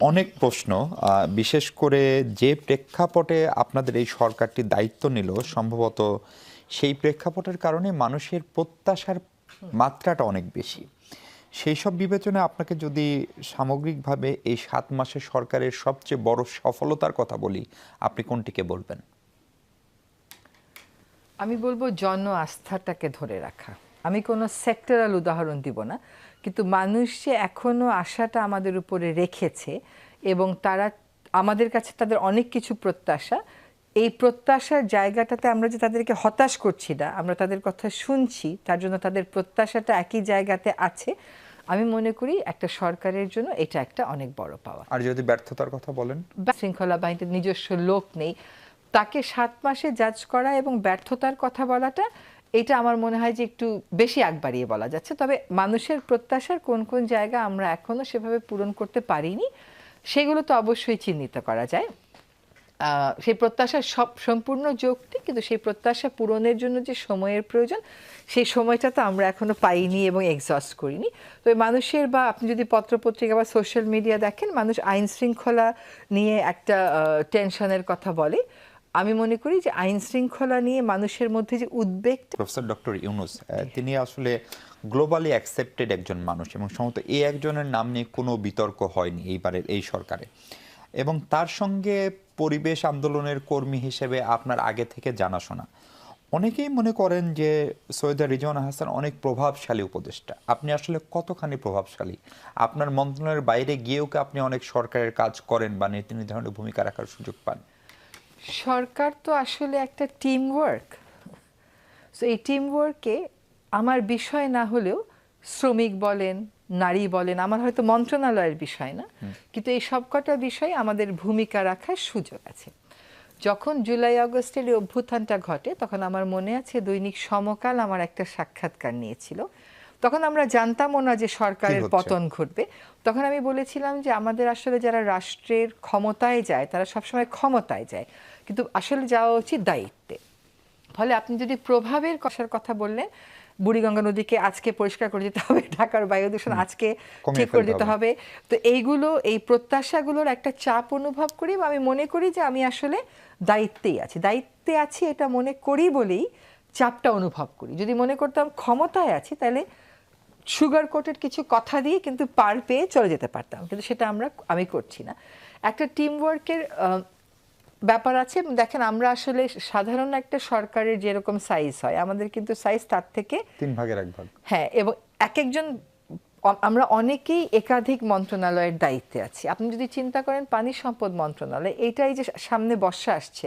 অনেক প্রশ্ন বিশেষ করে যে প্রেক্ষাপটে আপনাদের এই সরকারটি দায়িত্ব নিল, সম্ভবত সেই প্রেক্ষাপটের কারণে মানুষের প্রত্যাশার মাত্রাটা অনেক বেশি। সেই সব বিবেচনায় আপনাকে যদি সামগ্রিকভাবে এই সাত মাসে সরকারের সবচেয়ে বড় সফলতার কথা বলি, আপনি কোনটিকে বলবেন? আমি বলব জন আস্থাটাকে ধরে রাখা। আমি কোনো সেক্টরাল উদাহরণ দিব না। কিন্তু মানুষ যে এখনও আশাটা আমাদের উপরে রেখেছে এবং তারা আমাদের কাছে তাদের অনেক কিছু প্রত্যাশা এই প্রত্যাশার জায়গাটাতে আমরা যে তাদেরকে হতাশ করছি না আমরা তাদের কথা শুনছি তার জন্য তাদের প্রত্যাশাটা একই জায়গাতে আছে আমি মনে করি একটা সরকারের জন্য এটা একটা অনেক বড় পাওয়া। আর যদি ব্যর্থতার কথা বলেন? শৃঙ্খলা বাহিনীতে নিজস্ব লোক নেই তাকে সাত মাসে জাজ করা এবং ব্যর্থতার কথা বলাটা এটা আমার মনে হয় যে একটু বেশি আগ বাড়িয়ে বলা যাচ্ছে। তবে মানুষের প্রত্যাশার কোন কোন জায়গা আমরা এখনও সেভাবে পূরণ করতে পারিনি, সেগুলো তো অবশ্যই চিহ্নিত করা যায়। সেই প্রত্যাশা সব সম্পূর্ণ যৌক্তিক, কিন্তু সেই প্রত্যাশা পূরণের জন্য যে সময়ের প্রয়োজন, সেই সময়টা তো আমরা এখনও পাইনি এবং এক্সস্ট করিনি। তো মানুষের বা আপনি যদি পত্রপত্রিকা বা সোশ্যাল মিডিয়া দেখেন, মানুষ আইন শৃঙ্খলা নিয়ে একটা টেনশনের কথা বলে। আমি মনে করি যে আইন শৃঙ্খলা নিয়ে মানুষের মধ্যে যে উদ্বেগ প্রফেসর ডক্টর ইউনুস তিনি আসলে গ্লোবালি অ্যাকসেপ্টেড একজন মানুষ এবং সম্ভবত এই একজনের নাম নিয়ে কোনো বিতর্ক হয়নি এইবারের এই সরকারে। এবং তার সঙ্গে পরিবেশ আন্দোলনের কর্মী হিসেবে আপনার আগে থেকে জানাশোনা। অনেকেই মনে করেন যে সৈয়দা রিজওয়ান হাসান অনেক প্রভাবশালী উপদেষ্টা। আপনি আসলে কতখানি প্রভাবশালী? আপনার মন্ত্রণালয়ের বাইরে গিয়েও কি আপনি অনেক সরকারের কাজ করেন বা নীতি নির্ধারণের ভূমিকা রাখার সুযোগ পান? সরকার তো আসলে একটা টিম ওয়ার্ক সো এই টিম ওয়ার্কে আমার বিষয় না হলেও শ্রমিক বলেন নারী বলেন আমার হয়তো মন্ত্রণালয়ের বিষয় না কিন্তু এই সবকটা বিষয়ে আমাদের ভূমিকা রাখার সুযোগ আছে। যখন জুলাই আগস্টের এই অভ্যুত্থানটা ঘটে তখন আমার মনে আছে দৈনিক সমকাল আমার একটা সাক্ষাৎকার নিয়েছিল। তখন আমরা জানতামও না যে সরকারের পতন ঘটবে। তখন আমি বলেছিলাম যে আমাদের আসলে যারা রাষ্ট্রের ক্ষমতায় যায় তারা সবসময় ক্ষমতায় যায়। কিন্তু আসলে যাওয়া উচিত দায়িত্বে। ফলে আপনি যদি প্রভাবের কষার কথা বললেন বুড়িগঙ্গা নদীকে আজকে পরিষ্কার করে দিতে হবে ঢাকার বায়ু দূষণ আজকে ঠিক করে দিতে হবে। তো এইগুলো এই প্রত্যাশাগুলোর একটা চাপ অনুভব করি বা আমি মনে করি যে আমি আসলে দায়িত্বেই আছি। দায়িত্বে আছি এটা মনে করি বলেই চাপটা অনুভব করি। যদি মনে করতাম ক্ষমতায় আছি তাহলে সুগার কোটের কিছু কথা দিয়ে কিন্তু পার পেয়ে চলে যেতে পারতাম। কিন্তু সেটা আমরা আমি করছি না। একটা টিম ওয়ার্কের ব্যাপার আছে দেখেন আমরা আসলে সাধারণ একটা সরকারের যেরকম সাইজ হয় আমাদের কিন্তু সাইজ তার থেকে তিন ভাগের এক ভাগ। হ্যাঁ এবং এক একজন আমরা অনেকেই একাধিক মন্ত্রণালয়ের দায়িত্বে আছি। আপনি যদি চিন্তা করেন পানি সম্পদ মন্ত্রণালয় এটাই যে সামনে বর্ষা আসছে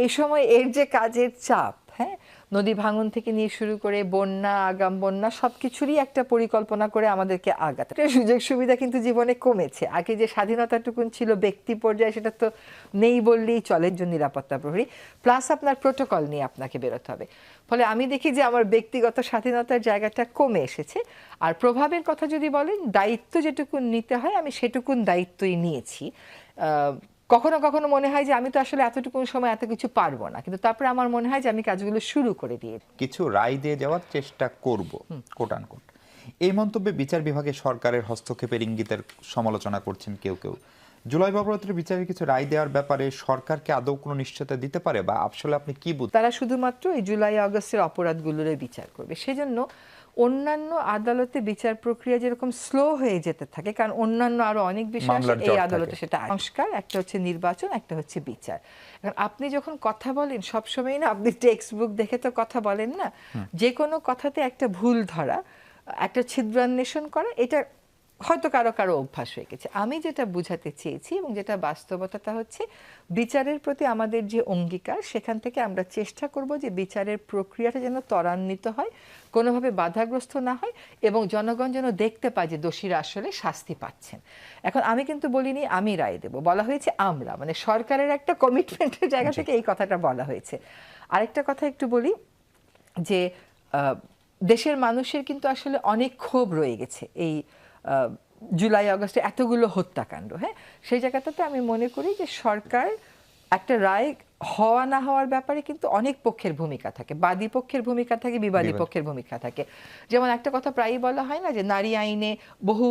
এই সময় এর যে কাজের চাপ হ্যাঁ নদী ভাঙন থেকে নিয়ে শুরু করে বন্যা, আগাম বন্যা সব কিছুরই একটা পরিকল্পনা করে আমাদেরকে আগাতে সুযোগ সুবিধা কিন্তু জীবনে কমেছে। আগে যে স্বাধীনতাটুকুন ছিল ব্যক্তি পর্যায়ে সেটা তো নেই বললেই চলে একজন নিরাপত্তা প্রহরী। প্লাস আপনার প্রোটোকল নিয়ে আপনাকে বেরোতে হবে। ফলে আমি দেখি যে আমার ব্যক্তিগত স্বাধীনতার জায়গাটা কমে এসেছে। আর প্রভাবের কথা যদি বলেন, দায়িত্ব যেটুকুন নিতে হয়, আমি সেটুকুন দায়িত্বই নিয়েছি। কখনো কখনো মনে হয় যে আমি তো আসলে এতটুকু সময় এত কিছু পারব না। কিন্তু তারপরে আমার মনে হয় যে আমি কাজগুলো শুরু করে দিয়ে কিছু রায় দিয়ে যাওয়ার চেষ্টা করব কোট আনকোট এই মন্তব্যে বিচার বিভাগে সরকারের হস্তক্ষেপের ইঙ্গিতের সমালোচনা করছেন কেউ কেউ। জুলাই বাবরতের বিচারে কিছু রায় দেওয়ার ব্যাপারে সরকারকে আদৌ কোনো নিশ্চয়তা দিতে পারে বা আসলে আপনি কি বুঝ তারা শুধুমাত্র এই জুলাই আগস্টের অপরাধগুলোর বিচার করবে। সেজন্য অন্যান্য আদালতে বিচার প্রক্রিয়া যেরকম স্লো হয়ে যেতে থাকে কারণ অন্যান্য আরও অনেক বিষয় এই আদালতে সেটা সংস্কার একটা হচ্ছে নির্বাচন একটা হচ্ছে বিচার। এখন আপনি যখন কথা বলেন সবসময় না আপনি টেক্সট বুক দেখে তো কথা বলেন না যে কোনো কথাতে একটা ভুল ধরা একটা ছিদ্রান্বেষণ করা এটা হয়তো কারও কারও অভ্যাস হয়ে গেছে। আমি যেটা বুঝাতে চেয়েছি এবং যেটা বাস্তবতাটা হচ্ছে বিচারের প্রতি আমাদের যে অঙ্গীকার সেখান থেকে আমরা চেষ্টা করব যে বিচারের প্রক্রিয়াটা যেন ত্বরান্বিত হয় কোনোভাবে বাধাগ্রস্ত না হয় এবং জনগণ যেন দেখতে পায় যে দোষীরা আসলে শাস্তি পাচ্ছেন। এখন আমি কিন্তু বলিনি আমি রায় দেব। বলা হয়েছে আমরা মানে সরকারের একটা কমিটমেন্টের জায়গা থেকে এই কথাটা বলা হয়েছে। আরেকটা কথা একটু বলি যে দেশের মানুষের কিন্তু আসলে অনেক ক্ষোভ রয়ে গেছে এই জুলাই আগস্টে এতগুলো হত্যাকাণ্ড হ্যাঁ? সেই জায়গাটাতে আমি মনে করি যে সরকার একটা রায় হওয়া না হওয়ার ব্যাপারে কিন্তু অনেক পক্ষের ভূমিকা থাকে। বাদী পক্ষের ভূমিকা থাকে বিবাদী। পক্ষের ভূমিকা থাকে। যেমন একটা কথা প্রায়ই বলা হয় না যে নারী আইনে বহু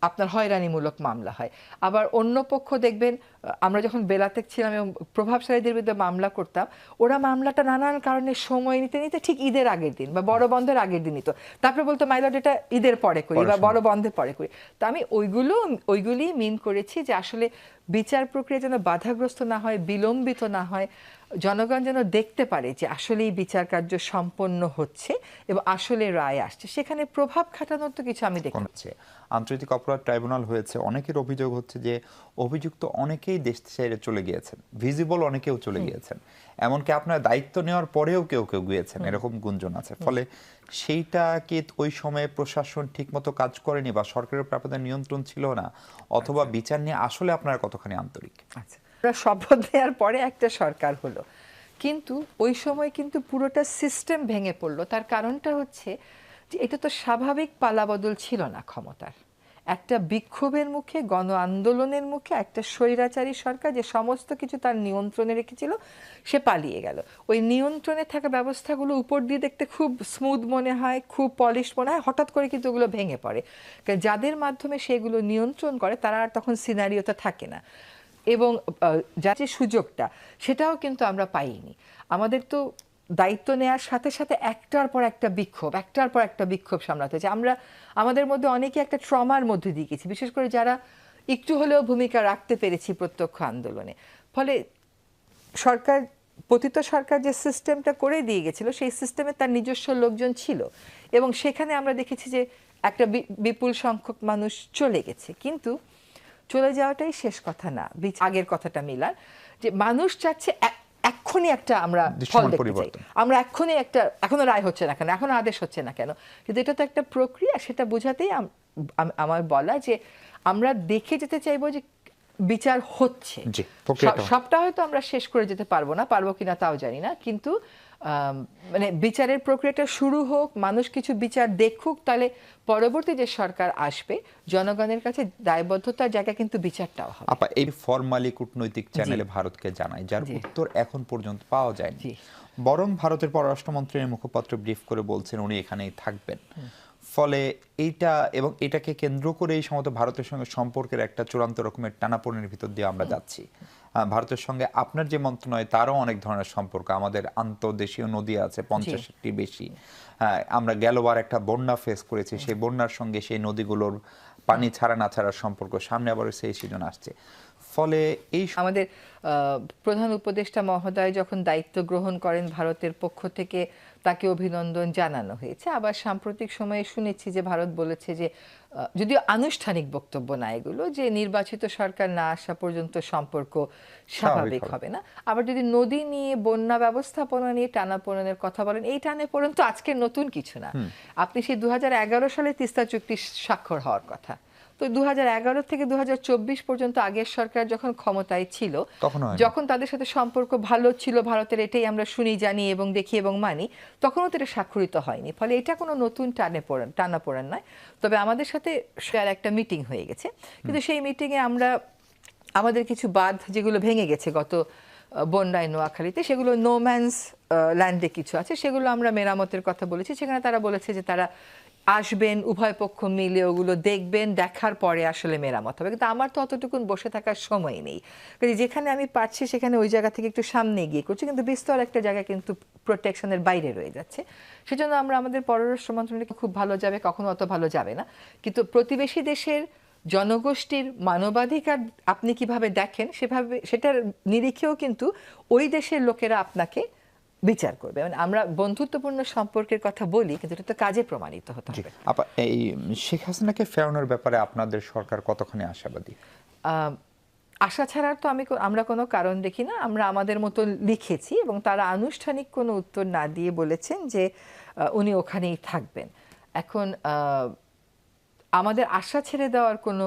আপনার হয়রানিমূলক মামলা হয়। আবার অন্য পক্ষ দেখবেন আমরা যখন বেলাতে ছিলাম এবং প্রভাবশালীদের বিরুদ্ধে মামলা করতাম ওরা মামলাটা নানান কারণে সময় নিতে নিতে ঠিক ঈদের আগের দিন বা বড় বন্ধের আগের দিন নিত তারপরে বলতো মাইলট এটা ঈদের পরে করি বা বড় বন্ধের পরে করি। তো আমি ওইগুলো ওইগুলি মিন করেছি যে আসলে বিচার প্রক্রিয়া যেন বাধাগ্রস্ত না হয় বিলম্বিত না হয় জনগণ যেন দেখতে পারে যে আসলেই বিচার কার্য সম্পন্ন হচ্ছে এবং আসলে রায় আসছে। সেখানে প্রভাব খাটানোর তো কিছু আমি দেখি না। হচ্ছে। আন্তর্জাতিক অপরাধ ট্রাইব্যুনাল হয়েছে অনেকের অভিযোগ হচ্ছে যে অভিযুক্ত অনেকেই দেশ ছেড়ে চলে গিয়েছেন ভিজিবল অনেকেও চলে গিয়েছেন। এমনকি আপনার দায়িত্ব নেওয়ার পরেও কেউ কেউ গিয়েছেন এরকম গুঞ্জন আছে। ফলে সেইটা কি ওই সময়ে প্রশাসন ঠিকমতো কাজ করেনি বা সরকারের ব্যাপারে নিয়ন্ত্রণ ছিল না? অথবা বিচার নিয়ে আসলে আপনারা কতখানি আন্তরিক? আচ্ছা। শপথ নেওয়ার পরে একটা সরকার হলো। কিন্তু ওই সময় কিন্তু পুরোটা সিস্টেম ভেঙে পড়ল। তার কারণটা হচ্ছে যে এটা তো স্বাভাবিক পালাবদল ছিল না ক্ষমতার। একটা বিক্ষোভের মুখে, গণ আন্দোলনের মুখে একটা স্বৈরাচারী সরকার যে সমস্ত কিছু তার নিয়ন্ত্রণে রেখেছিল, সে পালিয়ে গেল। ওই নিয়ন্ত্রণে থাকা ব্যবস্থাগুলো উপর দিয়ে দেখতে খুব স্মুথ মনে হয়, খুব পলিশ মনে হয়, হঠাৎ করে কিন্তু ওগুলো ভেঙে পড়ে। যাদের মাধ্যমে সেগুলো নিয়ন্ত্রণ করে, তারা আর তখন সিনারিওতে থাকে না। এবং যার যে সুযোগটা, সেটাও কিন্তু আমরা পাইনি। আমাদের তো দায়িত্ব নেওয়ার সাথে সাথে একটার পর একটা বিক্ষোভ, একটার পর একটা বিক্ষোভ সামলাতে হচ্ছে আমরা, আমাদের মধ্যে অনেকে একটা ট্রমার মধ্যে দিয়ে গেছি, বিশেষ করে যারা একটু হলেও ভূমিকা রাখতে পেরেছি প্রত্যক্ষ আন্দোলনে। ফলে সরকার, পতিত সরকার যে সিস্টেমটা করে দিয়ে গেছিল, সেই সিস্টেমে তার নিজস্ব লোকজন ছিল। এবং সেখানে আমরা দেখেছি যে একটা বিপুল সংখ্যক মানুষ চলে গেছে। কিন্তু চলে যাওয়াটাই শেষ কথা না। আগের কথাটা মিলার যে মানুষ চাচ্ছে এক্ষুনি একটা আমরা ফল দেখতে চাই। আমরা এক্ষুনি একটা এখনও রায় হচ্ছে না কেন এখনও আদেশ হচ্ছে না কেন? কিন্তু এটা তো একটা প্রক্রিয়া সেটা বোঝাতেই আম- আম- আমার বলা যে আমরা দেখে যেতে চাইব যে বিচার হচ্ছে। সবটা হয়তো আমরা শেষ করে যেতে পারব না পারব কিনা তাও জানি না কিন্তু মানে বিচারের প্রক্রিয়াটা শুরু হোক মানুষ কিছু বিচার দেখুক তাহলে পরবর্তী যে সরকার আসবে জনগণের কাছে দায়বদ্ধতার জায়গা কিন্তু বিচারটাও হবে। আপা এই ফরমালি কূটনৈতিক চ্যানেলে ভারতকে জানায় যার উত্তর এখন পর্যন্ত পাওয়া যায়নি। বরং ভারতের পররাষ্ট্রমন্ত্রীর মুখপাত্র ব্রিফ করে বলছেন উনি এখানেই থাকবেন। ফলে এইটা এবং এটাকে কেন্দ্র করেই সম্ভবত ভারতের সঙ্গে সম্পর্কের একটা চূড়ান্ত রকমের টানাপোড়েনের ভিতর দিয়ে আমরা যাচ্ছি। ভারতের সঙ্গে আপনার যে মন্ত্রণালয় তারও অনেক ধরনের সম্পর্ক। আমাদের আন্তর্দেশীয় নদী আছে পঞ্চাশটি বেশি। হ্যাঁ, আমরা গেলবার একটা বন্যা ফেস করেছি। সেই বন্যার সঙ্গে সেই নদীগুলোর পানি ছাড়া না ছাড়ার সম্পর্ক। সামনে আবার সেই সিজন আসছে। ফলে এই আমাদের প্রধান উপদেষ্টা মহোদয় যখন দায়িত্ব গ্রহণ করেন ভারতের পক্ষ থেকে তাকে অভিনন্দন জানানো হয়েছে। আবার সাম্প্রতিক সময়ে শুনেছি যে ভারত বলেছে যে যদিও আনুষ্ঠানিক বক্তব্য না এগুলো যে নির্বাচিত সরকার না আসা পর্যন্ত সম্পর্ক স্বাভাবিক হবে। না। আবার যদি নদী নিয়ে বন্যা ব্যবস্থাপনা নিয়ে টানাপোড়েনের কথা বলেন এই টানে তো আজকের নতুন কিছু না। আপনি সেই দু হাজার এগারো সালে তিস্তা চুক্তি স্বাক্ষর হওয়ার কথা। তো দু হাজার এগারো থেকে দু পর্যন্ত আগের সরকার যখন ক্ষমতায় ছিল যখন তাদের সাথে সম্পর্ক ভালো ছিল ভারতের এটাই আমরা শুনি জানি এবং দেখি এবং মানি তখনও তো এটা স্বাক্ষরিত হয়নি। ফলে এটা কোনো নতুন টানে পড়েন টানা পড়েন নয়। তবে আমাদের সাথে একটা মিটিং হয়ে গেছে। কিন্তু সেই মিটিংয়ে আমরা আমাদের কিছু বাঁধ যেগুলো ভেঙে গেছে গত বন্যায় নোয়াখালীতে সেগুলো নোম্যান্স ল্যান্ডে কিছু আছে সেগুলো আমরা মেরামতের কথা বলেছি। সেখানে তারা বলেছে যে তারা আসবেন, উভয় পক্ষ মিলে ওগুলো দেখবেন, দেখার পরে আসলে মেরামত হবে। কিন্তু আমার তো অতটুকুন বসে থাকার সময় নেই। যেখানে আমি পারছি সেখানে ওই জায়গা থেকে একটু সামনে গিয়ে করছি। কিন্তু বিস্তর একটা জায়গা কিন্তু প্রোটেকশনের বাইরে রয়ে যাচ্ছে। সেজন্য আমরা আমাদের পররাষ্ট্র মন্ত্রণালয় খুব ভালো যাবে, কখনো অত ভালো যাবে না। কিন্তু প্রতিবেশী দেশের জনগোষ্ঠীর মানবাধিকার আপনি কীভাবে দেখেন, সেভাবে, সেটার নিরিখেও কিন্তু ওই দেশের লোকেরা আপনাকে বিচার করবে। মানে আমরা বন্ধুত্বপূর্ণ সম্পর্কের কথা বলি কিন্তু এটা তো কাজে প্রমাণিত হতে হবে। আপা এই শেখ হাসিনাকে ফেরানোর ব্যাপারে আপনাদের সরকার কতখানি আশাবাদী? আশা ছাড়ার তো আমি আমরা কোনো কারণ দেখি না। আমরা আমাদের মতো লিখেছি এবং তারা আনুষ্ঠানিক কোনো উত্তর না দিয়ে বলেছেন যে উনি ওখানেই থাকবেন। এখন আমাদের আশা ছেড়ে দেওয়ার কোনো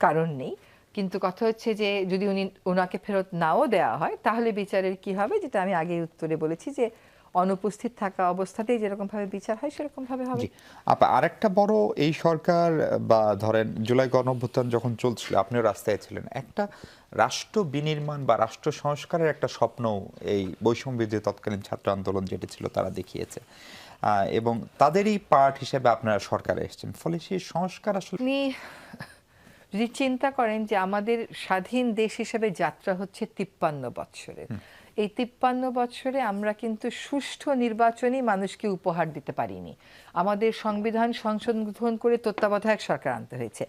কারণ নেই। কিন্তু কথা হচ্ছে যে যদি উনি ওনাকে ফেরত নাও দেওয়া হয় তাহলে বিচারের কি হবে? যেটা আমি আগে উত্তরে বলেছি যে অনুপস্থিত থাকা অবস্থাতেই যেরকমভাবে বিচার হয় সেরকমভাবে হবে। আপা আরেকটা বড় এই সরকার বা ধরেন জুলাই গণঅভ্যুত্থান যখন চলছিল আপনিও রাস্তায় ছিলেন একটা রাষ্ট্র বিনির্মাণ বা রাষ্ট্র সংস্কারের একটা স্বপ্ন এই বৈষম্য তৎকালীন ছাত্র আন্দোলন যেটা ছিল তারা দেখিয়েছে। আহ, এবং তাদেরই পার্ট হিসেবে আপনারা সরকারে এসেছেন ফলে সেই সংস্কার আসলে যদি চিন্তা করেন যে আমাদের স্বাধীন দেশ হিসেবে যাত্রা হচ্ছে তিপ্পান্ন বৎসরের। এই তিপ্পান্ন বছরে আমরা কিন্তু সুষ্ঠু নির্বাচনই মানুষকে উপহার দিতে পারিনি। আমাদের সংবিধান সংশোধন করে তত্ত্বাবধায়ক সরকার আনতে হয়েছে।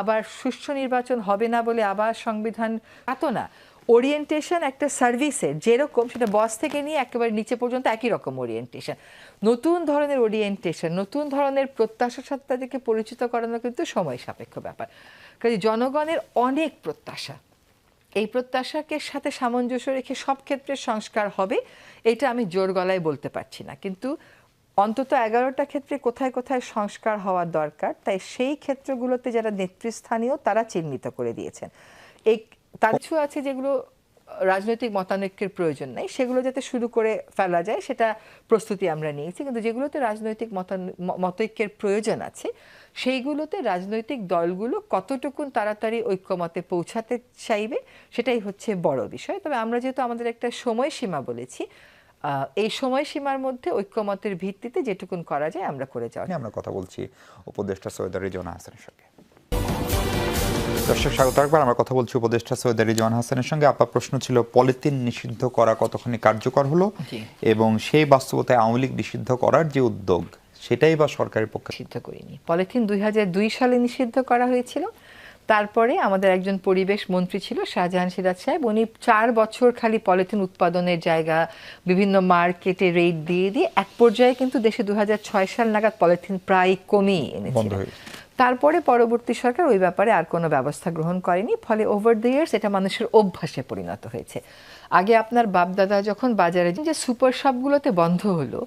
আবার সুষ্ঠু নির্বাচন হবে না বলে আবার সংবিধান এত না। ওরিয়েন্টেশন একটা সার্ভিসের যেরকম সেটা বস থেকে নিয়ে একেবারে নিচে পর্যন্ত একই রকম ওরিয়েন্টেশন নতুন ধরনের ওরিয়েন্টেশন নতুন ধরনের প্রত্যাশার সাথে তাদেরকে পরিচিত করানো কিন্তু সময় সাপেক্ষ ব্যাপার। কাজে জনগণের অনেক প্রত্যাশা। এই প্রত্যাশাকে সাথে সামঞ্জস্য রেখে সব ক্ষেত্রে সংস্কার হবে, এটা আমি জোর গলায় বলতে পারছি না। কিন্তু অন্তত এগারোটা ক্ষেত্রে কোথায় কোথায় সংস্কার হওয়া দরকার, তাই সেই ক্ষেত্রগুলোতে যারা নেতৃস্থানীয়, তারা চিহ্নিত করে দিয়েছেন। এই তার কিছু আছে যেগুলো রাজনৈতিক মতানৈক্যের প্রয়োজন নেই, সেগুলো যাতে শুরু করে ফেলা যায়, সেটা প্রস্তুতি আমরা নিয়েছি। কিন্তু যেগুলোতে রাজনৈতিক মতান- মতৈক্যের প্রয়োজন আছে সেইগুলোতে রাজনৈতিক দলগুলো কতটুকুন তাড়াতাড়ি ঐক্যমতে পৌঁছাতে চাইবে সেটাই হচ্ছে বড় বিষয়। তবে আমরা যেহেতু আমাদের একটা সময়সীমা বলেছি এই সময়সীমার মধ্যে ঐক্যমতের ভিত্তিতে যেটুকুন করা যায় আমরা করে যাওয়া আমরা কথা বলছি উপদেষ্টা সৈয়দ রিজওয়ান হাসানের সঙ্গে। দর্শক স্বাগত একবার আমরা কথা বলছি উপদেষ্টা সৈয়দ রিজওয়ান হাসানের সঙ্গে। আপনার প্রশ্ন ছিল পলিথিন নিষিদ্ধ করা কতখানি কার্যকর হলো? এবং সেই বাস্তবতায় আওয়ামী লীগ নিষিদ্ধ করার যে উদ্যোগ সেটাই বা সরকারের পক্ষে নিষিদ্ধ করিনি। পলিথিন দুই দুই সালে নিষিদ্ধ করা হয়েছিল। তারপরে আমাদের একজন পরিবেশ মন্ত্রী ছিল শাহজাহান সিরাজ সাহেব। উনি চার বছর খালি পলিথিন উৎপাদনের জায়গা বিভিন্ন মার্কেটে রেট দিয়ে দিয়ে এক পর্যায়ে কিন্তু দেশে দু হাজার ছয় সাল নাগাদ পলিথিন প্রায় কমিয়ে এনেছিল। তারপরে পরবর্তী সরকার ওই ব্যাপারে আর কোনো ব্যবস্থা গ্রহণ করেনি। ফলে ওভার দ্য ইয়ার্স এটা মানুষের অভ্যাসে পরিণত হয়েছে। আগে আপনার বাপদাদা যখন বাজারে যে সুপার শপগুলোতে বন্ধ হলো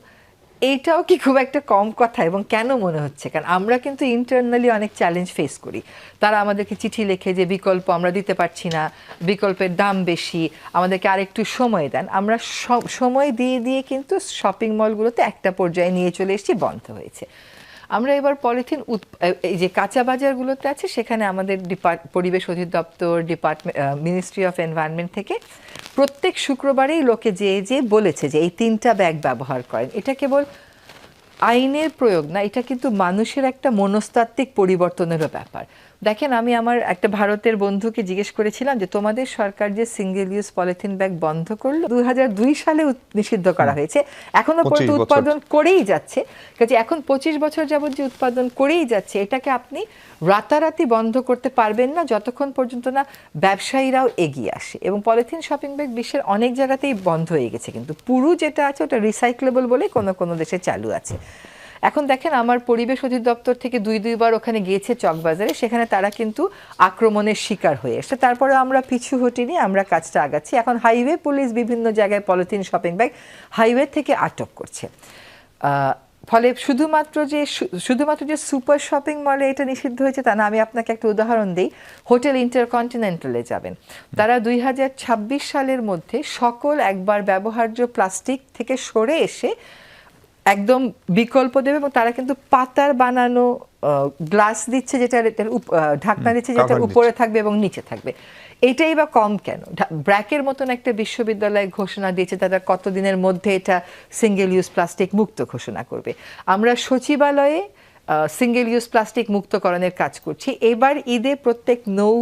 এইটাও কি খুব একটা কম কথা এবং কেন মনে হচ্ছে? কারণ আমরা কিন্তু ইন্টারনালি অনেক চ্যালেঞ্জ ফেস করি। তারা আমাদেরকে চিঠি লেখে যে বিকল্প আমরা দিতে পারছি না, বিকল্পের দাম বেশি, আমাদেরকে আরেকটু সময় দেন। আমরা সময় দিয়ে দিয়ে কিন্তু শপিং মলগুলোতে একটা পর্যায়ে নিয়ে চলে এসেছি, বন্ধ হয়েছে। আমরা এবার পলিথিন এই যে কাঁচা বাজারগুলোতে আছে, সেখানে আমাদের ডিপার্ট পরিবেশ অধিদপ্তর ডিপার্টমেন্ট মিনিস্ট্রি অফ এনভায়রনমেন্ট থেকে প্রত্যেক শুক্রবারেই লোকে যে যে বলেছে যে এই তিনটা ব্যাগ ব্যবহার করেন, এটা কেবল আইনের প্রয়োগ না, এটা কিন্তু মানুষের একটা মনস্তাত্ত্বিক পরিবর্তনেরও ব্যাপার। দেখেন আমি আমার একটা ভারতের বন্ধুকে জিজ্ঞেস করেছিলাম যে তোমাদের সরকার যে সিঙ্গেল ইউজ পলিথিন ব্যাগ বন্ধ করল দুই হাজার দুই সালে নিষিদ্ধ করা হয়েছে। এখনও পর্যন্ত উৎপাদন করেই যাচ্ছে। কাজে এখন পঁচিশ বছর যাবত যে উৎপাদন করেই যাচ্ছে এটাকে আপনি রাতারাতি বন্ধ করতে পারবেন না যতক্ষণ পর্যন্ত না ব্যবসায়ীরাও এগিয়ে আসে। এবং পলিথিন শপিং ব্যাগ বিশ্বের অনেক জায়গাতেই বন্ধ হয়ে গেছে কিন্তু পুরু যেটা আছে ওটা রিসাইক্লেবল বলে কোনো কোনো দেশে চালু আছে। এখন দেখেন আমার পরিবেশ অধিদপ্তর থেকে দুই, দুইবার ওখানে গিয়েছে চকবাজারে, সেখানে তারা কিন্তু আক্রমণের শিকার হয়ে এসছে। তারপরে আমরা পিছু হটিনি, আমরা কাজটা আগাচ্ছি। এখন হাইওয়ে পুলিশ বিভিন্ন জায়গায় পলিথিন শপিং ব্যাগ হাইওয়ে থেকে আটক করছে। ফলে শুধুমাত্র যে শুধুমাত্র যে সুপার শপিং মলে এটা নিষিদ্ধ হয়েছে তা না, আমি আপনাকে একটা উদাহরণ দিই। হোটেল ইন্টারকন্টিনেন্টালে যাবেন। তারা দুই হাজার ছাব্বিশ সালের মধ্যে সকল একবার ব্যবহার্য প্লাস্টিক থেকে সরে এসে একদম বিকল্প দেবে এবং তারা কিন্তু পাতার বানানো গ্লাস দিচ্ছে যেটা ঢাকনা দিচ্ছে যেটা উপরে থাকবে এবং নিচে থাকবে। এটাই বা কম কেন? ব্র্যাকের মতন একটা বিশ্ববিদ্যালয় ঘোষণা দিয়েছে তারা কতদিনের মধ্যে এটা সিঙ্গেল ইউজ প্লাস্টিক মুক্ত ঘোষণা করবে। আমরা সচিবালয়ে সিঙ্গেল ইউজ প্লাস্টিক মুক্তকরণের কাজ করছি। এবার ঈদে প্রত্যেক নৌ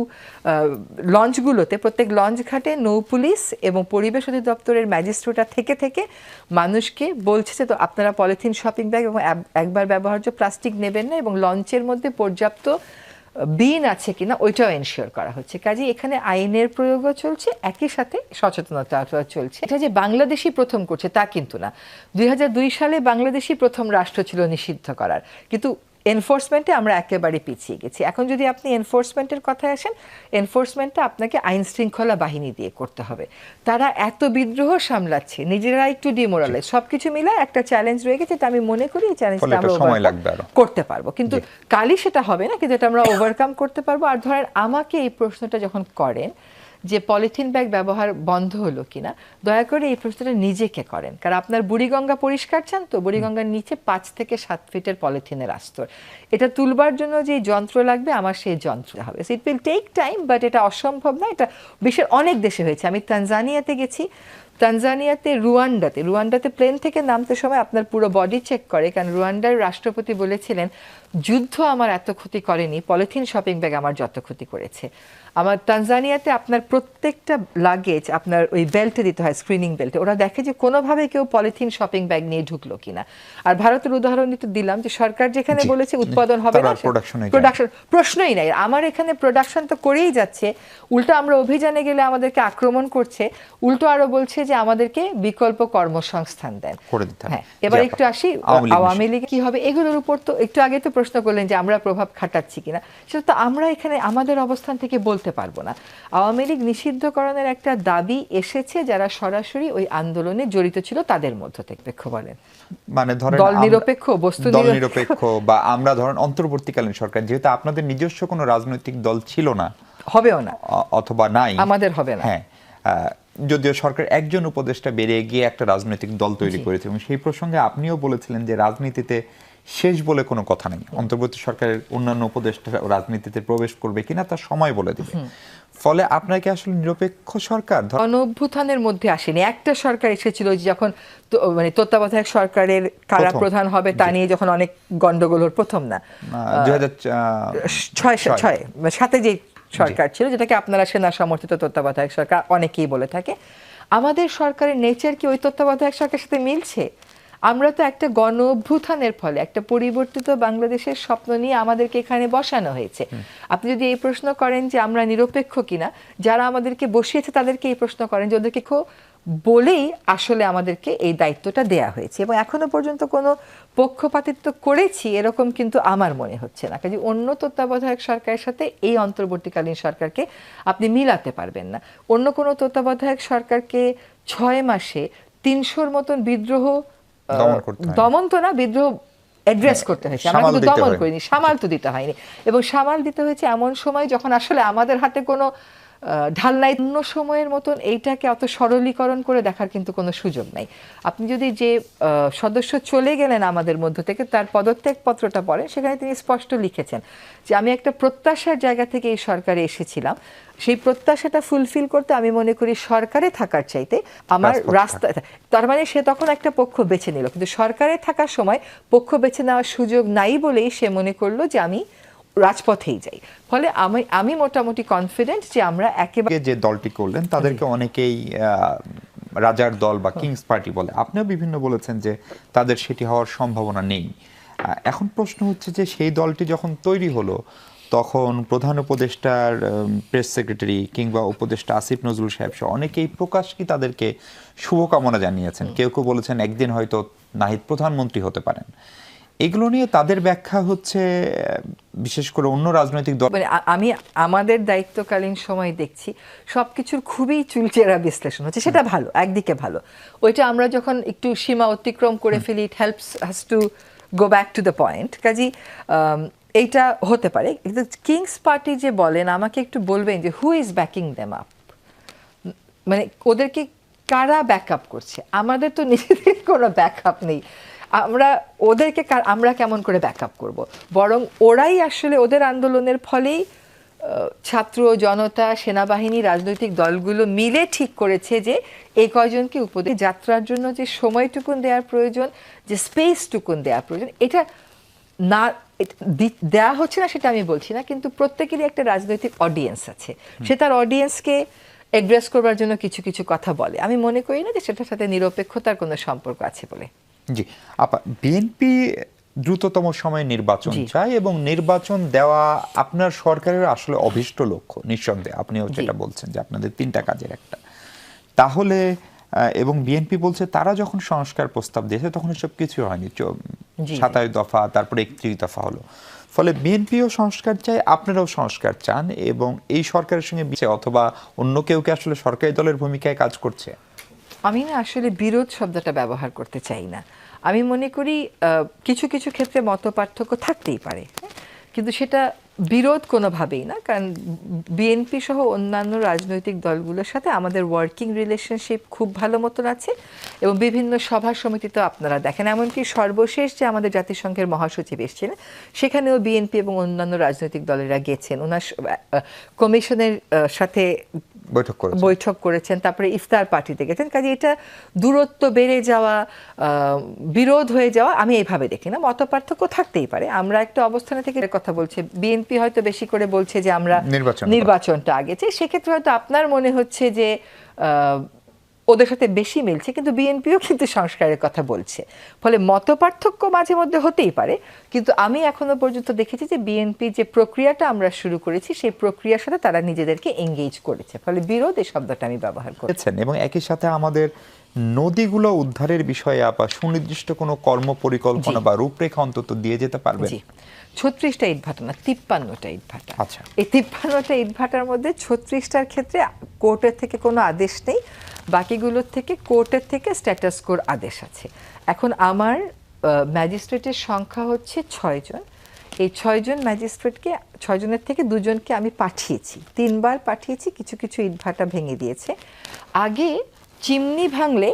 লঞ্চগুলোতে, প্রত্যেক লঞ্চ ঘাটে নৌ পুলিশ এবং পরিবেশ অধিদপ্তরের ম্যাজিস্ট্রেটরা থেকে থেকে মানুষকে বলছে যে, তো আপনারা পলিথিন শপিং ব্যাগ এবং একবার ব্যবহার্য প্লাস্টিক নেবেন না এবং লঞ্চের মধ্যে পর্যাপ্ত বিন আছে কিনা ওইটাও এনশিওর করা হচ্ছে। কাজে এখানে আইনের প্রয়োগও চলছে, একই সাথে সচেতনতা চলছে। এটা যে বাংলাদেশই প্রথম করছে তা কিন্তু না। দুই হাজার দুই সালে বাংলাদেশই প্রথম রাষ্ট্র ছিল নিষিদ্ধ করার। কিন্তু এনফোর্সমেন্টে আমরা একেবারে পিছিয়ে গেছি। এখন যদি আপনি এনফোর্সমেন্টের কথায় আসেন এনফোর্সমেন্টটা আপনাকে আইন শৃঙ্খলা বাহিনী দিয়ে করতে হবে। তারা এত বিদ্রোহ সামলাচ্ছে নিজেরা একটু ডিমোরালাইজ সবকিছু মিলে একটা চ্যালেঞ্জ রয়ে গেছে তা আমি মনে করি এই চ্যালেঞ্জটা আমরা। করতে পারব। কিন্তু কালই সেটা হবে না কিন্তু এটা আমরা ওভারকাম করতে পারব। আর ধরেন আমাকে এই প্রশ্নটা যখন করেন যে পলিথিন ব্যাগ ব্যবহার বন্ধ হলো কিনা, দয়া করে এই প্রশ্নটা নিজেকে করেন। কারণ আপনার বুড়িগঙ্গা পরিষ্কার চান তো বুড়িগঙ্গার নিচে পাঁচ থেকে সাত ফিটের পলিথিনের আস্তর। এটা তুলবার জন্য যে যন্ত্র লাগবে, আমার সেই যন্ত্র হবে। It will take time but এটা অসম্ভব না, এটা বিশ্বের অনেক দেশে হয়েছে। আমি তানজানিয়াতে গেছি। তানজানিয়াতে রুয়ান্ডাতে রুয়ান্ডাতে প্লেন থেকে নামতে সময় আপনার পুরো বডি চেক করে। কারণ রুয়ান্ডার রাষ্ট্রপতি বলেছিলেন যুদ্ধ আমার এত ক্ষতি করেনি পলিথিন শপিং ব্যাগ আমার যত ক্ষতি করেছে। আমার তানজানিয়াতে আপনার প্রত্যেকটা লাগেজ আপনার ওই বেল্টে দিতে হয় স্ক্রিনিং বেল্টে ওরা দেখে যে কোনোভাবে কেউ পলিথিন শপিং ব্যাগ নিয়ে ঢুকলো কিনা। আর ভারতের উদাহরণ তো দিলাম যে সরকার যেখানে বলেছে উৎপাদন হবে না প্রোডাকশন প্রশ্নই নাই। আমার এখানে প্রোডাকশন তো করেই যাচ্ছে। উল্টো আমরা অভিযানে গেলে আমাদেরকে আক্রমণ করছে। উল্টো আরও বলছে যে আমাদেরকে বিকল্প কর্মসংস্থান দেন। হ্যাঁ এবার একটু আসি আওয়ামী লীগ কি হবে? এগুলোর উপর তো একটু আগে তো প্রশ্ন করলেন যে আমরা প্রভাব খাটাচ্ছি কিনা। সেটা তো আমরা এখানে আমাদের অবস্থান থেকে বলতে পারব না। আওয়ামী লীগ নিষিদ্ধকরণের একটা দাবি এসেছে যারা সরাসরি ওই আন্দোলনে জড়িত ছিল তাদের মধ্য থেকে বলেন মানে ধরেন দল নিরপেক্ষ, বস্তু দল নিরপেক্ষ। বা আমরা ধরেন অন্তর্বর্তীকালীন সরকার যেহেতু আপনাদের নিজস্ব কোনো রাজনৈতিক দল ছিল না। হবেও না। অথবা নাই। আমাদের হবে না। হ্যাঁ যদিও সরকার একজন উপদেষ্টা বেরিয়ে গিয়ে একটা রাজনৈতিক দল তৈরি করেছে এবং সেই প্রসঙ্গে আপনিও বলেছিলেন যে রাজনীতিতে শেষ বলে কোনো কথা নেই। অন্তর্বর্তী সরকারের অন্যান্য উপদেষ্টা রাজনীতিতে প্রবেশ করবে কিনা তার সময় বলে দিবে। ফলে আপনার কি আসলে নিরপেক্ষ সরকার? গণঅভ্যুত্থানের মধ্যে আসেনি। একটা সরকার এসেছিল যে যখন মানে তত্ত্বাবধায়ক সরকারের কারা প্রধান হবে তা নিয়ে যখন অনেক গন্ডগোল প্রথম না। দুই হাজার ছয় ছয়। সাথে যে সরকার ছিল যেটাকে আপনারা সেনা সমর্থিত তত্ত্বাবধায়ক সরকার অনেকেই বলে থাকে। আমাদের সরকারের নেচার কি ওই তত্ত্বাবধায়ক সরকারের সাথে মিলছে? আমরা তো একটা গণ অভ্যুত্থানের ফলে একটা পরিবর্তিত বাংলাদেশের স্বপ্ন নিয়ে আমাদেরকে এখানে বসানো হয়েছে। আপনি যদি এই প্রশ্ন করেন যে আমরা নিরপেক্ষ কিনা যারা আমাদেরকে বসিয়েছে তাদেরকে এই প্রশ্ন করেন যে ওদেরকে খুব বলেই আসলে আমাদেরকে এই দায়িত্বটা দেয়া হয়েছে। এবং এখনও পর্যন্ত কোনো পক্ষপাতিত্ব করেছি এরকম কিন্তু আমার মনে হচ্ছে না। কাজে অন্য তত্ত্বাবধায়ক সরকারের সাথে এই অন্তর্বর্তীকালীন সরকারকে আপনি মিলাতে পারবেন না। অন্য কোনো তত্ত্বাবধায়ক সরকারকে ছয় মাসে তিনশোর মতন বিদ্রোহ দমন তো না বিদ্রোহ অ্যাড্রেস করতে হয়েছে। আমরা কিন্তু দমন। করিনি সামাল তো দিতে হয়নি। এবং সামাল দিতে হয়েছে এমন সময় যখন আসলে আমাদের হাতে কোনো আহ, ঢাল নাই অন্য সময়ের মতন এইটাকে অত সরলীকরণ করে দেখার কিন্তু কোনো সুযোগ নাই। আপনি যদি যে সদস্য চলে গেলেন আমাদের মধ্য থেকে তার পদত্যাগ পত্রটা পড়েন সেখানে তিনি স্পষ্ট লিখেছেন যে আমি একটা প্রত্যাশার জায়গা থেকে এই সরকারে এসেছিলাম। সেই প্রত্যাশাটা ফুলফিল করতে আমি মনে করি সরকারে থাকার চাইতে আমার রাস্তা তার মানে সে তখন একটা পক্ষ বেছে নিল। কিন্তু সরকারে থাকার সময় পক্ষ বেছে নেওয়ার সুযোগ নাই বলেই সে মনে করল যে আমি রাজপথেই যাই। ফলে আমি আমি মোটামুটি কনফিডেন্ট যে আমরা একেবারে যে দলটি করলেন তাদেরকে অনেকেই রাজার দল বা কিংস পার্টি বলে। আপনিও বিভিন্ন বলেছেন যে তাদের সেটি হওয়ার সম্ভাবনা নেই। এখন প্রশ্ন হচ্ছে যে সেই দলটি যখন তৈরি হলো তখন প্রধান উপদেষ্টার প্রেস সেক্রেটারি কিংবা উপদেষ্টা আসিফ নজরুল সাহেব সহ অনেকেই প্রকাশ্যে তাদেরকে শুভকামনা জানিয়েছেন। কেউ কেউ বলেছেন একদিন হয়তো নাহিদ প্রধানমন্ত্রী হতে পারেন। এগুলো নিয়ে তাদের ব্যাখ্যা হচ্ছে বিশেষ করে অন্য রাজনৈতিক দল মানে আমি আমাদের দায়িত্বকালীন সময় দেখছি সব কিছুর খুবই চুলচেরা বিশ্লেষণ হচ্ছে সেটা ভালো একদিকে ভালো। ওইটা আমরা যখন একটু সীমা অতিক্রম করে ফেলি it helps has to go back to the point কাজী এইটা হতে পারে। কিন্তু কিংস পার্টি যে বলেন আমাকে একটু বলবেন যে who is backing them up মানে ওদেরকে কারা ব্যাকআপ করছে? আমাদের তো নিজেদের কোনো ব্যাকআপ নেই। আমরা ওদেরকে আমরা কেমন করে ব্যাকআপ করব? বরং ওরাই আসলে ওদের আন্দোলনের ফলেই ছাত্র জনতা সেনাবাহিনী রাজনৈতিক দলগুলো মিলে ঠিক করেছে যে এই কয়জনকে উপদেশ যাত্রার জন্য যে সময়টুকুন দেওয়ার প্রয়োজন যে স্পেসটুকুন দেওয়ার প্রয়োজন এটা না এটা দি- দেয়া হচ্ছে না সেটা আমি বলছি না কিন্তু প্রত্যেকেরই একটা রাজনৈতিক অডিয়েন্স আছে। সে তার অডিয়েন্সকে অ্যাড্রেস করবার জন্য কিছু কিছু কথা বলে। আমি মনে করি না যে সেটার সাথে নিরপেক্ষতার কোনো সম্পর্ক আছে বলে। জি। আপা বিএনপি দ্রুততম সময়ে নির্বাচন। চায় এবং নির্বাচন দেওয়া আপনার সরকারের আসলে অভিষ্ট লক্ষ্য নিঃসন্দেহে। আপনিও যেটা বলছেন যে আপনাদের তিনটা কাজের একটা। তাহলে এবং বিএনপি বলছে তারা যখন সংস্কার প্রস্তাব দিয়েছে তখন এসব কিছু হয়নি। সাতাশ দফা তারপরে একত্রিশ দফা হলো। ফলে বিএনপিও সংস্কার চায় আপনারাও সংস্কার চান এবং এই সরকারের সঙ্গে অথবা অন্য কেউ কি আসলে সরকারি দলের ভূমিকায় কাজ করছে? আমি না আসলে বিরোধ শব্দটা ব্যবহার করতে চাই না আমি মনে করি কিছু কিছু ক্ষেত্রে মত পার্থক্য থাকতেই পারে হ্যাঁ? কিন্তু সেটা বিরোধ কোনোভাবেই না, কারণ বিএনপি সহ অন্যান্য রাজনৈতিক দলগুলোর সাথে আমাদের ওয়ার্কিং রিলেশনশিপ খুব ভালো মতন আছে এবং বিভিন্ন সভা সমিতিতে আপনারা দেখেন, এমনকি সর্বশেষ যে আমাদের জাতিসংঘের মহাসচিব এসেছিলেন, সেখানেও বিএনপি এবং অন্যান্য রাজনৈতিক দলেরা গেছেন ওনার কমিশনের সাথে বৈঠক করেছেন। বৈঠক করেছেন তারপরে ইফতার পার্টিতে গেছেন। কাজে এটা দূরত্ব বেড়ে যাওয়া আহ, বিরোধ হয়ে যাওয়া আমি এইভাবে দেখি না। মত পার্থক্য থাকতেই পারে। আমরা একটা অবস্থানে থেকে কথা বলছি। বিএনপি হয়তো বেশি করে বলছে যে আমরা নির্বাচন নির্বাচনটা আগে। চাই সেক্ষেত্রে হয়তো আপনার মনে হচ্ছে যে আহ, ওদের সাথে বেশি মিলছে কিন্তু বিএনপিও কিন্তু সংস্কারের কথা বলছে। ফলে মত পার্থক্য মাঝে মধ্যে হতেই পারে কিন্তু আমি এখনও পর্যন্ত দেখেছি যে বিএনপি যে প্রক্রিয়াটা আমরা শুরু করেছি সেই প্রক্রিয়ার সাথে তারা নিজেদেরকে এঙ্গেজ করেছে। ফলে বিরোধ এই শব্দটা আমি ব্যবহার করেছেন এবং একই সাথে আমাদের নদীগুলো উদ্ধারের বিষয়ে আপা সুনির্দিষ্ট কোনো কর্ম পরিকল্পনা বা রূপরেখা অন্তত দিয়ে যেতে পারবে ছত্রিশটা ইট ভাটা না তিপ্পান্নটা ইট ভাটা। আচ্ছা। এই তিপ্পান্নটা ইট ভাটার মধ্যে ছত্রিশটার ক্ষেত্রে কোর্টের থেকে কোনো আদেশ নেই। বাকিগুলোর থেকে কোর্টের থেকে স্ট্যাটাস কোর আদেশ আছে। এখন আমার ম্যাজিস্ট্রেটের সংখ্যা হচ্ছে ছয়জন এই ছয়জন ম্যাজিস্ট্রেটকে ছয়জনের থেকে দুজনকে আমি পাঠিয়েছি। তিনবার পাঠিয়েছি কিছু কিছু ইটভাটা ভেঙে দিয়েছে। আগে চিমনি ভাঙলে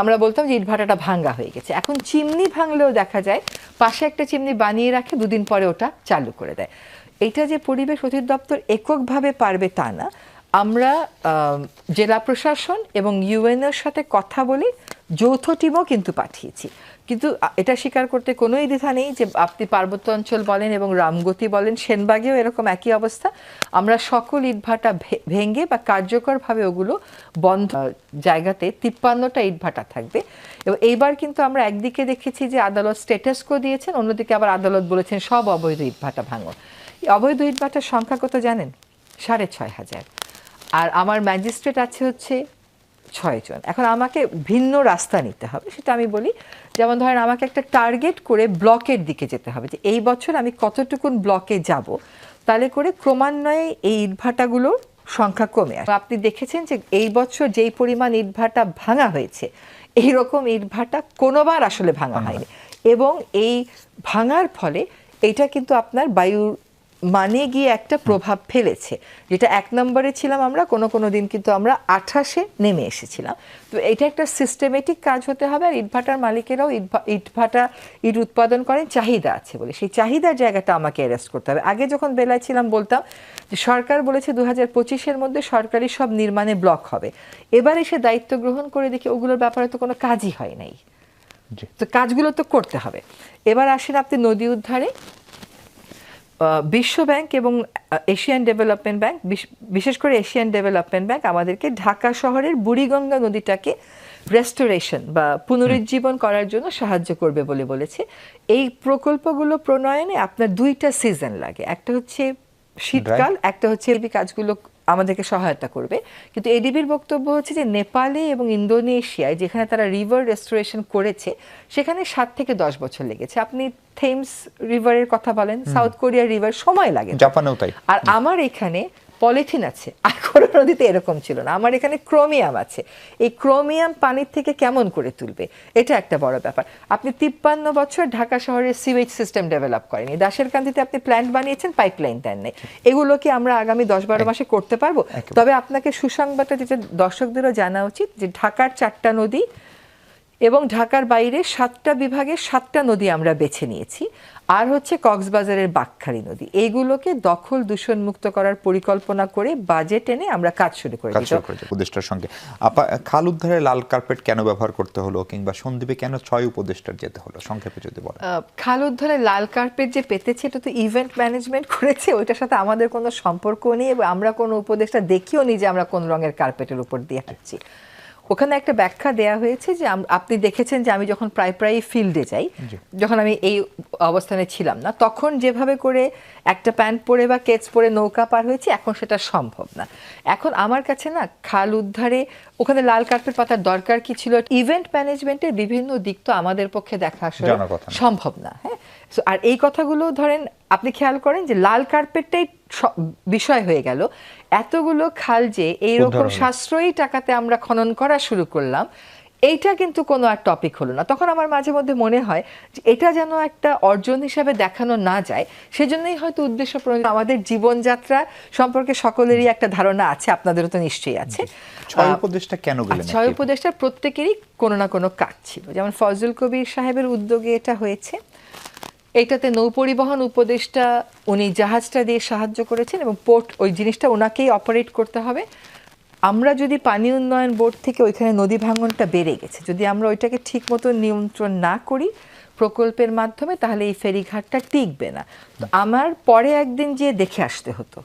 আমরা বলতাম যে ইটভাটাটা ভাঙ্গা হয়ে গেছে। এখন চিমনি ভাঙলেও দেখা যায় পাশে একটা চিমনি বানিয়ে রাখে দুদিন পরে ওটা চালু করে দেয়। এটা যে পরিবেশ অধিদপ্তর এককভাবে পারবে তা না। আমরা জেলা প্রশাসন এবং ইউএনএর সাথে কথা বলে যৌথ টিমও কিন্তু পাঠিয়েছি। কিন্তু এটা স্বীকার করতে কোনোই দ্বিধা নেই যে আপনি পার্বত্য অঞ্চল বলেন এবং রামগতি বলেন, সেনবাগেও এরকম একই অবস্থা। আমরা সকল ইটভাটা ভেঙে বা কার্যকরভাবে ওগুলো বন্ধ জায়গাতে তিপ্পান্নটা ইটভাটা থাকবে। এবং এইবার কিন্তু আমরা একদিকে দেখেছি যে আদালত স্টেটাসকো দিয়েছেন, অন্যদিকে আবার আদালত বলেছেন সব অবৈধ ইটভাটা ভাঙো। অবৈধ ইটভাটার সংখ্যা কত জানেন? সাড়ে ছয় হাজার। আর আমার ম্যাজিস্ট্রেট আছে হচ্ছে ছয়জন। এখন আমাকে ভিন্ন রাস্তা নিতে হবে সেটা আমি বলি। যেমন ধরেন আমাকে একটা টার্গেট করে ব্লকের দিকে যেতে হবে যে এই বছর আমি কতটুকুন ব্লকে যাব তাহলে করে ক্রমান্বয়ে এই ইটভাটাগুলোর সংখ্যা কমে আসে। আপনি দেখেছেন যে এই বছর যেই পরিমাণ ইটভাটা ভাঙা হয়েছে এইরকম ইটভাটা কোনোবার আসলে ভাঙা হয়নি। এবং এই ভাঙার ফলে এটা কিন্তু আপনার বায়ুর মানে গিয়ে একটা প্রভাব ফেলেছে। যেটা এক নম্বরে ছিলাম আমরা কোনো কোনো দিন কিন্তু আমরা আঠাশে নেমে এসেছিলাম। তো এটা একটা সিস্টেমেটিক কাজ হতে হবে আর ইটভাটার মালিকেরাও ইটভা- ইটভাটা ইট উৎপাদন করেন চাহিদা আছে বলে। সেই চাহিদার জায়গাটা আমাকে অ্যারেস্ট করতে হবে। আগে যখন বেলায় ছিলাম বলতাম যে সরকার বলেছে দু হাজার পঁচিশের মধ্যে সরকারি সব নির্মাণে ব্লক হবে। এবার এসে দায়িত্ব গ্রহণ করে দেখি ওগুলোর ব্যাপারে তো কোনো কাজই হয় নাই। তো কাজগুলো তো করতে হবে। এবার আসেন আপনি নদী উদ্ধারে। বিশ্ব ব্যাংক এবং এশিয়ান ডেভেলপমেন্ট ব্যাংক বিশেষ করে এশিয়ান ডেভেলপমেন্ট ব্যাংক আমাদেরকে ঢাকা শহরের বুড়িগঙ্গা নদীটাকে রেস্টোরেশন বা পুনরুজ্জীবন করার জন্য সাহায্য করবে বলে বলেছে। এই প্রকল্পগুলো প্রণয়নে আপনার দুইটা সিজন লাগে। একটা হচ্ছে শীতকাল একটা হচ্ছে এই কাজগুলো আমাদেরকে সহায়তা করবে। কিন্তু এডিবির বক্তব্য হচ্ছে যে নেপালে এবং ইন্দোনেশিয়ায় যেখানে তারা রিভার রেস্টোরেশন করেছে সেখানে সাত থেকে দশ বছর লেগেছে। আপনি থেমস রিভারের কথা বলেন সাউথ কোরিয়ার রিভার সময় লাগে। জাপানেও তাই। আর আমার এখানে পলিথিন আছে। আর কোনো নদীতে এরকম ছিল না। আমার এখানে ক্রোমিয়াম আছে। এই ক্রোমিয়াম পানির থেকে কেমন করে তুলবে? এটা একটা বড় ব্যাপার। আপনি তিপ্পান্ন বছর ঢাকা শহরের সিওয়েজ সিস্টেম ডেভেলপ করেনি দাসের কান্দিতে আপনি প্ল্যান্ট বানিয়েছেন পাইপলাইন দেন নাই। এগুলো কি আমরা আগামী দশ বারো মাসে করতে পারব। তবে আপনাকে সুসংবাদটা যেটা দর্শকদেরও জানা উচিত যে ঢাকার চারটা নদী এবং ঢাকার বাইরে সাতটা বিভাগে সাতটা নদী আমরা বেছে নিয়েছি। আর হচ্ছে কক্সবাজারের বাকখালী নদী। এইগুলোকে দখল দূষণ মুক্ত করার পরিকল্পনা করে বাজেট এনে আমরা কাজ শুরু করে উপদেষ্টার সঙ্গে। আপা খাল উদ্ধারে লাল কার্পেট কেন ব্যবহার করতে হলো কিংবা সন্দীপে কেন ছয় উপদেষ্টার যেতে হলো? সংক্ষেপে যদি বলেন। খাল উদ্ধারে লাল কার্পেট যে পেতেছে এটা তো ইভেন্ট ম্যানেজমেন্ট করেছে ওইটার সাথে আমাদের কোনো সম্পর্ক নেই এবং আমরা কোনো উপদেষ্টা দেখিও নি যে আমরা কোন রঙের কার্পেটের উপর দিয়ে হাঁটছি। ওখানে একটা ব্যাখ্যা দেয়া হয়েছে যে আপনি দেখেছেন যে আমি যখন প্রায় প্রায় ফিল্ডে যাই যখন আমি এই অবস্থানে ছিলাম না তখন যেভাবে করে একটা প্যান্ট পরে বা কেচ পরে নৌকা পার হয়েছে এখন সেটা সম্ভব না। এখন আমার কাছে না খাল উদ্ধারে ওখানে লাল কার্পেট পাতার দরকার কি ছিল? ইভেন্ট ম্যানেজমেন্টের বিভিন্ন দিক তো আমাদের পক্ষে দেখা আসলে। সম্ভব না হ্যাঁ? So, আর এই কথাগুলো ধরেন আপনি খেয়াল করেন যে লাল কার্পেটটাই স- বিষয় হয়ে গেল। এতগুলো খাল যে এইরকম সাশ্রয়ী টাকাতে আমরা খনন করা শুরু করলাম এইটা কিন্তু কোনো আর টপিক হলো না। তখন আমার মাঝে মধ্যে মনে হয় যে এটা যেন একটা অর্জন হিসাবে দেখানো না যায় সেজন্যই হয়তো উদ্দেশ্য। আমাদের জীবনযাত্রা সম্পর্কে সকলেরই একটা ধারণা আছে আপনাদেরও তো নিশ্চয়ই আছে। ছয় উপদেশটা কেন গেলেন ছয় একটি? উপদেষ্টার প্রত্যেকেরই কোনো না কোনো কাজ ছিল। যেমন ফজল কবির সাহেবের উদ্যোগে এটা হয়েছে। এইটাতে নৌপরিবহন উপদেষ্টা উনি জাহাজটা দিয়ে সাহায্য করেছেন এবং পোর্ট ওই জিনিসটা ওনাকেই অপারেট করতে হবে। আমরা যদি পানি উন্নয়ন বোর্ড থেকে ওইখানে নদী ভাঙনটা বেড়ে গেছে যদি আমরা ওইটাকে ঠিক মতো নিয়ন্ত্রণ না করি প্রকল্পের মাধ্যমে তাহলে এই ফেরিঘাটটা টিকবে না। তো আমার পরে একদিন গিয়ে দেখে আসতে হতো।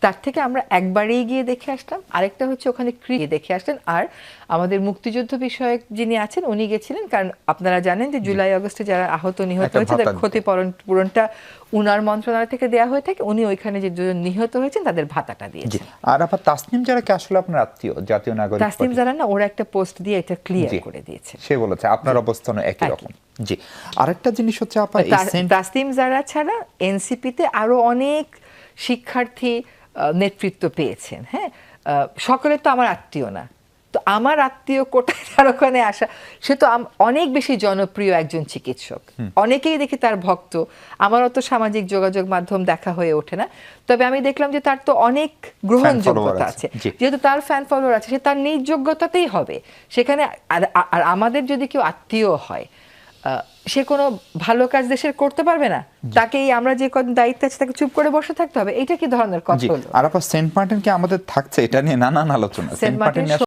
তার থেকে আমরা একবারেই গিয়ে দেখে আসলাম। আরেকটা হচ্ছে ওখানে ক্রিয়ে দেখে আসলেন। আর আমাদের মুক্তিযুদ্ধ বিষয়ক যিনি আছেন উনি গেছিলেন। কারণ আপনারা জানেন যে জুলাই আগস্টে যারা আহত নিহত হয়েছে তাদের ক্ষতিপূরণ পূরণটা উনার মন্ত্রণালয় থেকে দেওয়া হয়ে থাকে। উনি ওইখানে যে দুজন নিহত হয়েছেন তাদের ভাতাটা দিয়েছেন। আর আবার তাসনিম যারা কি আসলে আপনার আত্মীয় জাতীয় নাগরিক তাসনিম? জানা না ওরা একটা পোস্ট দিয়ে এটা ক্লিয়ার করে দিয়েছে সে বলেছে আপনার অবস্থানও একই। রকম। জি। আরেকটা জিনিস হচ্ছে আপা এই তা- সেন্ট তাসনিম জারা ছাড়া এনসিপিতে আরও অনেক শিক্ষার্থী নেতৃত্ব পেয়েছেন হ্যাঁ? সকলে তো আমার আত্মীয় না। তো আমার আত্মীয় কোটায় তার ওখানে আসা। সে তো অনেক বেশি জনপ্রিয় একজন চিকিৎসক। অনেকেই দেখি তার ভক্ত। আমার অত সামাজিক যোগাযোগ মাধ্যম দেখা হয়ে ওঠে না। তবে আমি দেখলাম যে তার তো অনেক গ্রহণযোগ্যতা আছে, যেহেতু তার ফ্যান ফলোয়ার আছে সে তার নিজ যোগ্যতাতেই হবে। সেখানে আর আমাদের যদি কেউ আত্মীয় হয় আহ, সে কোনো ভালো কাজ দেশের করতে পারবে না? তাকে এই আমরা যে কদিন দায়িত্ব আছে তাকে চুপ করে বসে থাকতে হবে? এটা কি ধরনের কথা হলো আর সেন্ট মার্টিন কি আমাদের থাকছে? এটা নিয়ে নানান আলোচনা। Saint Martin